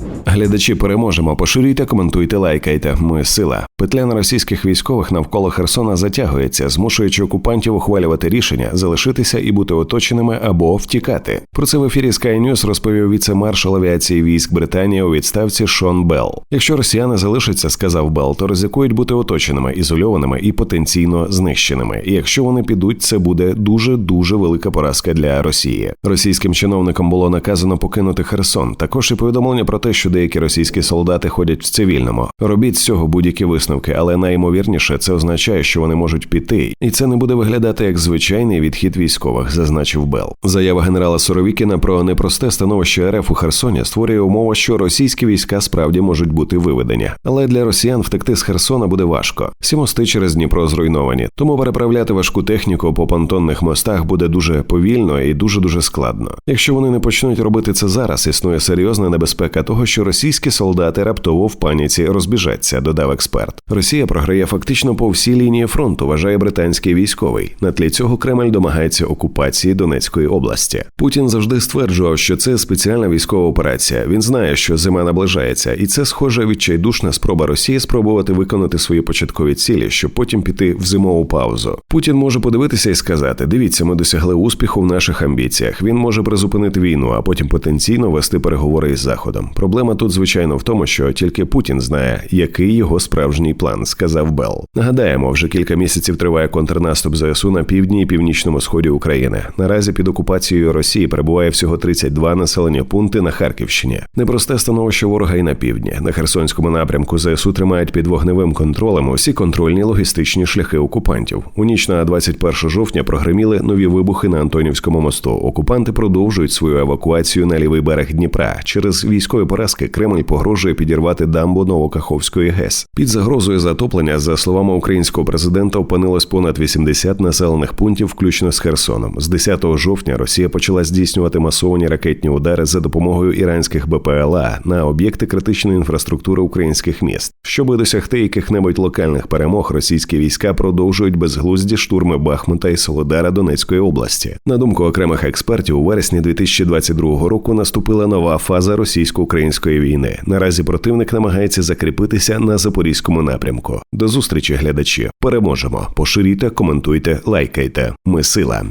Thank you. Глядачі переможемо. Поширюйте, коментуйте, лайкайте. Ми сила. Петля на російських військових навколо Херсона затягується, змушуючи окупантів ухвалювати рішення залишитися і бути оточеними або втікати. Про це в ефірі Sky News розповів віце-маршал авіації військ Британії у відставці Шон Белл. Якщо росіяни залишаться, сказав Белл, то ризикують бути оточеними, ізольованими і потенційно знищеними. І якщо вони підуть, це буде дуже дуже велика поразка для Росії. Російським чиновникам було наказано покинути Херсон. Також і повідомлення про те, що деякі російські солдати ходять в цивільному. Робіть з цього будь-які висновки, але найімовірніше це означає, що вони можуть піти, і це не буде виглядати як звичайний відхід військових, зазначив Бел. Заява генерала Суровікіна про непросте становище РФ у Херсоні створює умову, що російські війська справді можуть бути виведені, але для росіян втекти з Херсона буде важко. Всі мости через Дніпро зруйновані, тому переправляти важку техніку по понтонних мостах буде дуже повільно і дуже дуже складно. Якщо вони не почнуть робити це зараз, існує серйозна небезпека того, що російські солдати раптово в паніці розбіжаться, додав експерт. Росія програє фактично по всій лінії фронту, вважає британський військовий. На тлі цього Кремль домагається окупації Донецької області. Путін завжди стверджував, що це спеціальна військова операція. Він знає, що зима наближається, і це схоже відчайдушна спроба Росії спробувати виконати свої початкові цілі, щоб потім піти в зимову паузу. Путін може подивитися і сказати: дивіться, ми досягли успіху в наших амбіціях. Він може призупинити війну, а потім потенційно вести переговори із заходом. Проблема тут, звичайно, в тому, що тільки Путін знає, який його справжній план, сказав Белл. Нагадаємо, вже кілька місяців триває контрнаступ ЗСУ на півдні і північному сході України. Наразі під окупацією Росії перебуває всього 32 населені пункти на Харківщині. Непросте становище ворога і на півдні. На Херсонському напрямку ЗСУ тримають під вогневим контролем усі контрольні логістичні шляхи окупантів. У ніч на 21 жовтня прогреміли нові вибухи на Антонівському мосту. Окупанти продовжують свою евакуацію на лівий берег Дніпра. Через військові поразки Кремль погрожує підірвати дамбу Новокаховської ГЕС. Під загрозою затоплення, за словами українського президента, опинилось понад 80 населених пунктів, включно з Херсоном. З 10 жовтня Росія почала здійснювати масовані ракетні удари за допомогою іранських БПЛА на об'єкти критичної інфраструктури українських міст. Щоби досягти яких-небудь локальних перемог, російські війська продовжують безглузді штурми Бахмута і Солодара Донецької області. На думку окремих експертів, у вересні 2022 року наступила нова фаза російсько-української війни. Наразі противник намагається закріпитися на запорізькому напрямку. До зустрічі, глядачі. Переможемо. Поширюйте, коментуйте, лайкайте. Ми сила.